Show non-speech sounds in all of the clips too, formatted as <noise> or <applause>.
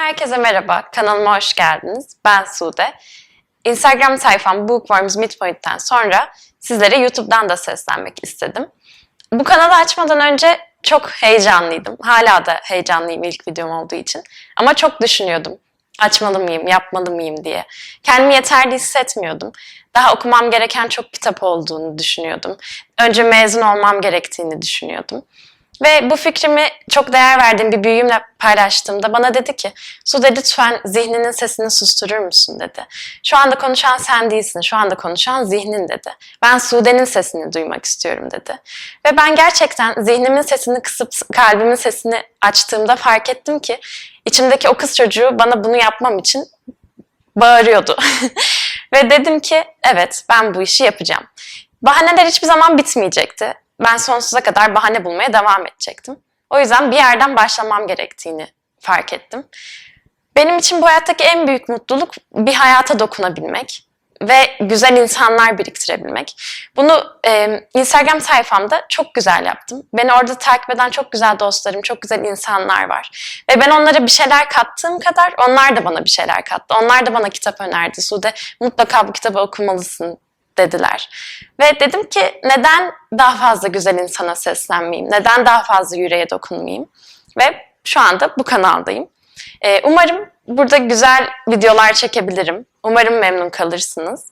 Herkese merhaba, kanalıma hoş geldiniz. Ben Sude. Instagram sayfam Bookworms Midpoint'ten sonra sizlere YouTube'dan da seslenmek istedim. Bu kanalı açmadan önce çok heyecanlıydım. Hala da heyecanlıyım ilk videom olduğu için. Ama çok düşünüyordum. Açmalı mıyım, yapmalı mıyım diye. Kendimi yeterli hissetmiyordum. Daha okumam gereken çok kitap olduğunu düşünüyordum. Önce mezun olmam gerektiğini düşünüyordum. Ve bu fikrimi çok değer verdiğim bir büyüğümle paylaştığımda bana dedi ki Sude lütfen zihninin sesini susturur musun dedi. Şu anda konuşan sen değilsin, şu anda konuşan zihnin dedi. Ben Sude'nin sesini duymak istiyorum dedi. Ve ben gerçekten zihnimin sesini kısıp kalbimin sesini açtığımda fark ettim ki içimdeki o kız çocuğu bana bunu yapmam için bağırıyordu. <laughs> Ve dedim ki evet ben bu işi yapacağım. Bahaneler hiçbir zaman bitmeyecekti ben sonsuza kadar bahane bulmaya devam edecektim. O yüzden bir yerden başlamam gerektiğini fark ettim. Benim için bu hayattaki en büyük mutluluk bir hayata dokunabilmek ve güzel insanlar biriktirebilmek. Bunu e, Instagram sayfamda çok güzel yaptım. Beni orada takip eden çok güzel dostlarım, çok güzel insanlar var. Ve ben onlara bir şeyler kattığım kadar onlar da bana bir şeyler kattı. Onlar da bana kitap önerdi. Sude mutlaka bu kitabı okumalısın dediler. Ve dedim ki neden daha fazla güzel insana seslenmeyeyim? Neden daha fazla yüreğe dokunmayayım? Ve şu anda bu kanaldayım. Ee, umarım burada güzel videolar çekebilirim. Umarım memnun kalırsınız.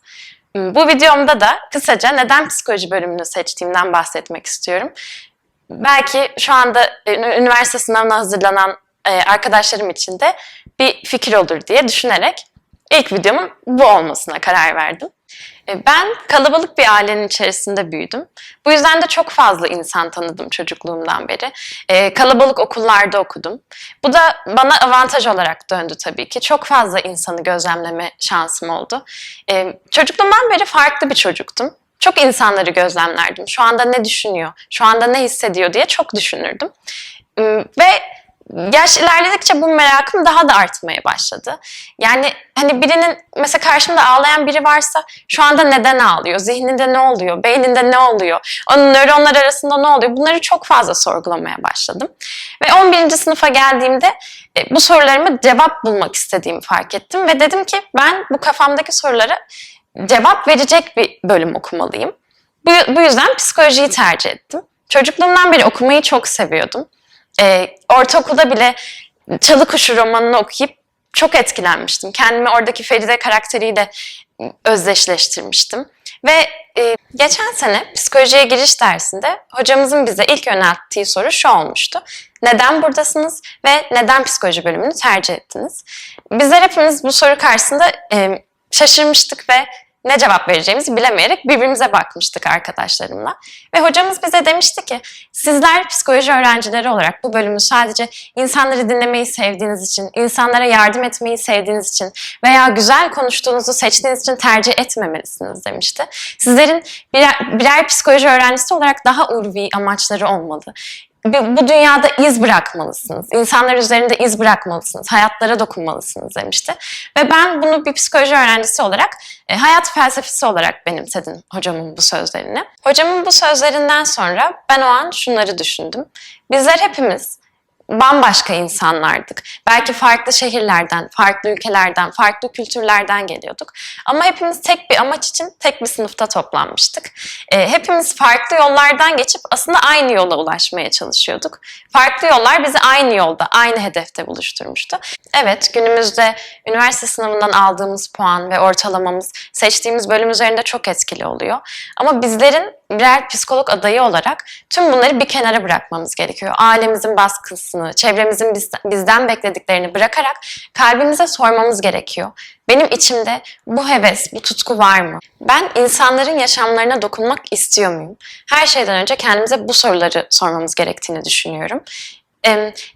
Hmm, Bu videomda da kısaca neden psikoloji bölümünü seçtiğimden bahsetmek istiyorum. Belki şu anda üniversite sınavına hazırlanan e, arkadaşlarım için de bir fikir olur diye düşünerek ilk videomun bu olmasına karar verdim. E, Ben kalabalık bir ailenin içerisinde büyüdüm. Bu yüzden de çok fazla insan tanıdım çocukluğumdan beri. E, kalabalık okullarda okudum. Bu da bana avantaj olarak döndü tabii ki. Çok fazla insanı gözlemleme şansım oldu. E, çocukluğumdan beri farklı bir çocuktum. Çok insanları gözlemlerdim. Şu anda ne düşünüyor, şu anda ne hissediyor diye çok düşünürdüm. Ve yaş ilerledikçe bu merakım daha da artmaya başladı. Yani hani birinin mesela karşımda ağlayan biri varsa şu anda neden ağlıyor? Zihninde ne oluyor? Beyninde ne oluyor? Onun nöronlar arasında ne oluyor? Bunları çok fazla sorgulamaya başladım. Ve 11. sınıfa geldiğimde e, bu sorularıma cevap bulmak istediğimi fark ettim ve dedim ki ben bu kafamdaki sorulara cevap verecek bir bölüm okumalıyım. Bu, bu yüzden psikolojiyi tercih ettim. Çocukluğumdan beri okumayı çok seviyordum e, ortaokulda bile Çalı Kuşu romanını okuyup çok etkilenmiştim. Kendimi oradaki Feride karakteriyle özdeşleştirmiştim. Ve e, geçen sene psikolojiye giriş dersinde hocamızın bize ilk yönelttiği soru şu olmuştu. Neden buradasınız ve neden psikoloji bölümünü tercih ettiniz? Bizler hepimiz bu soru karşısında e, şaşırmıştık ve ne cevap vereceğimizi bilemeyerek birbirimize bakmıştık arkadaşlarımla. Ve hocamız bize demişti ki sizler psikoloji öğrencileri olarak bu bölümü sadece insanları dinlemeyi sevdiğiniz için, insanlara yardım etmeyi sevdiğiniz için veya güzel konuştuğunuzu seçtiğiniz için tercih etmemelisiniz demişti. Sizlerin birer, birer psikoloji öğrencisi olarak daha ulvi amaçları olmalı bu dünyada iz bırakmalısınız. İnsanlar üzerinde iz bırakmalısınız. Hayatlara dokunmalısınız demişti. Ve ben bunu bir psikoloji öğrencisi olarak e, hayat felsefesi olarak benimsedim hocamın bu sözlerini. Hocamın bu sözlerinden sonra ben o an şunları düşündüm. Bizler hepimiz bambaşka insanlardık. Belki farklı şehirlerden, farklı ülkelerden, farklı kültürlerden geliyorduk. Ama hepimiz tek bir amaç için tek bir sınıfta toplanmıştık. E, hepimiz farklı yollardan geçip aslında aynı yola ulaşmaya çalışıyorduk. Farklı yollar bizi aynı yolda, aynı hedefte buluşturmuştu. Evet, günümüzde üniversite sınavından aldığımız puan ve ortalamamız seçtiğimiz bölüm üzerinde çok etkili oluyor. Ama bizlerin birer psikolog adayı olarak tüm bunları bir kenara bırakmamız gerekiyor. Ailemizin baskısını, çevremizin bizden beklediklerini bırakarak kalbimize sormamız gerekiyor. Benim içimde bu heves, bu tutku var mı? Ben insanların yaşamlarına dokunmak istiyor muyum? Her şeyden önce kendimize bu soruları sormamız gerektiğini düşünüyorum.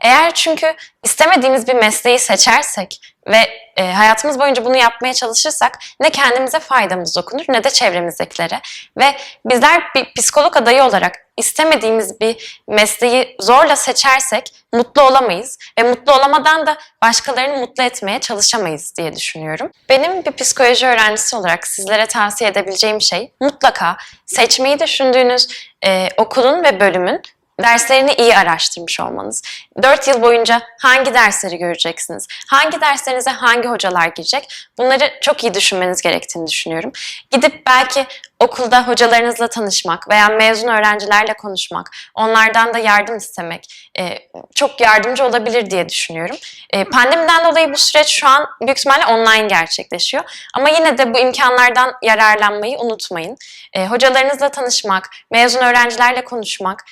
Eğer çünkü istemediğimiz bir mesleği seçersek ve e, hayatımız boyunca bunu yapmaya çalışırsak ne kendimize faydamız dokunur ne de çevremizdekilere. Ve bizler bir psikolog adayı olarak istemediğimiz bir mesleği zorla seçersek mutlu olamayız ve mutlu olamadan da başkalarını mutlu etmeye çalışamayız diye düşünüyorum. Benim bir psikoloji öğrencisi olarak sizlere tavsiye edebileceğim şey mutlaka seçmeyi düşündüğünüz e, okulun ve bölümün derslerini iyi araştırmış olmanız. 4 yıl boyunca hangi dersleri göreceksiniz? Hangi derslerinize hangi hocalar girecek? Bunları çok iyi düşünmeniz gerektiğini düşünüyorum. Gidip belki okulda hocalarınızla tanışmak veya mezun öğrencilerle konuşmak, onlardan da yardım istemek e, çok yardımcı olabilir diye düşünüyorum. E, pandemiden dolayı bu süreç şu an büyük ihtimalle online gerçekleşiyor. Ama yine de bu imkanlardan yararlanmayı unutmayın. E, hocalarınızla tanışmak, mezun öğrencilerle konuşmak,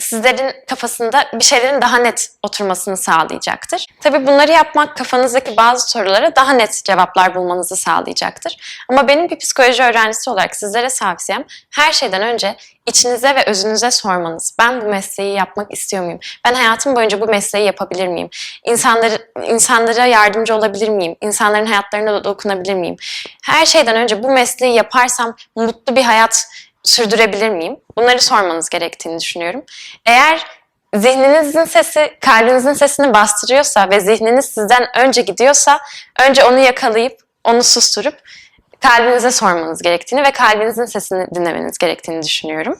sizlerin kafasında bir şeylerin daha net oturmasını sağlayacaktır. Tabii bunları yapmak kafanızdaki bazı sorulara daha net cevaplar bulmanızı sağlayacaktır. Ama benim bir psikoloji öğrencisi olarak sizlere tavsiyem her şeyden önce içinize ve özünüze sormanız. Ben bu mesleği yapmak istiyor muyum? Ben hayatım boyunca bu mesleği yapabilir miyim? İnsanları, insanlara yardımcı olabilir miyim? İnsanların hayatlarına dokunabilir miyim? Her şeyden önce bu mesleği yaparsam mutlu bir hayat sürdürebilir miyim? Bunları sormanız gerektiğini düşünüyorum. Eğer zihninizin sesi kalbinizin sesini bastırıyorsa ve zihniniz sizden önce gidiyorsa önce onu yakalayıp onu susturup kalbinize sormanız gerektiğini ve kalbinizin sesini dinlemeniz gerektiğini düşünüyorum.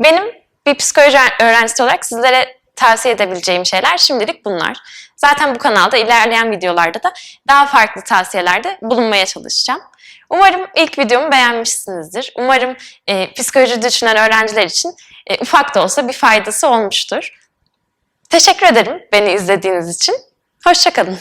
Benim bir psikoloji öğrencisi olarak sizlere tavsiye edebileceğim şeyler şimdilik bunlar. Zaten bu kanalda ilerleyen videolarda da daha farklı tavsiyelerde bulunmaya çalışacağım. Umarım ilk videomu beğenmişsinizdir. Umarım e, psikoloji düşünen öğrenciler için e, ufak da olsa bir faydası olmuştur. Teşekkür ederim beni izlediğiniz için. Hoşçakalın.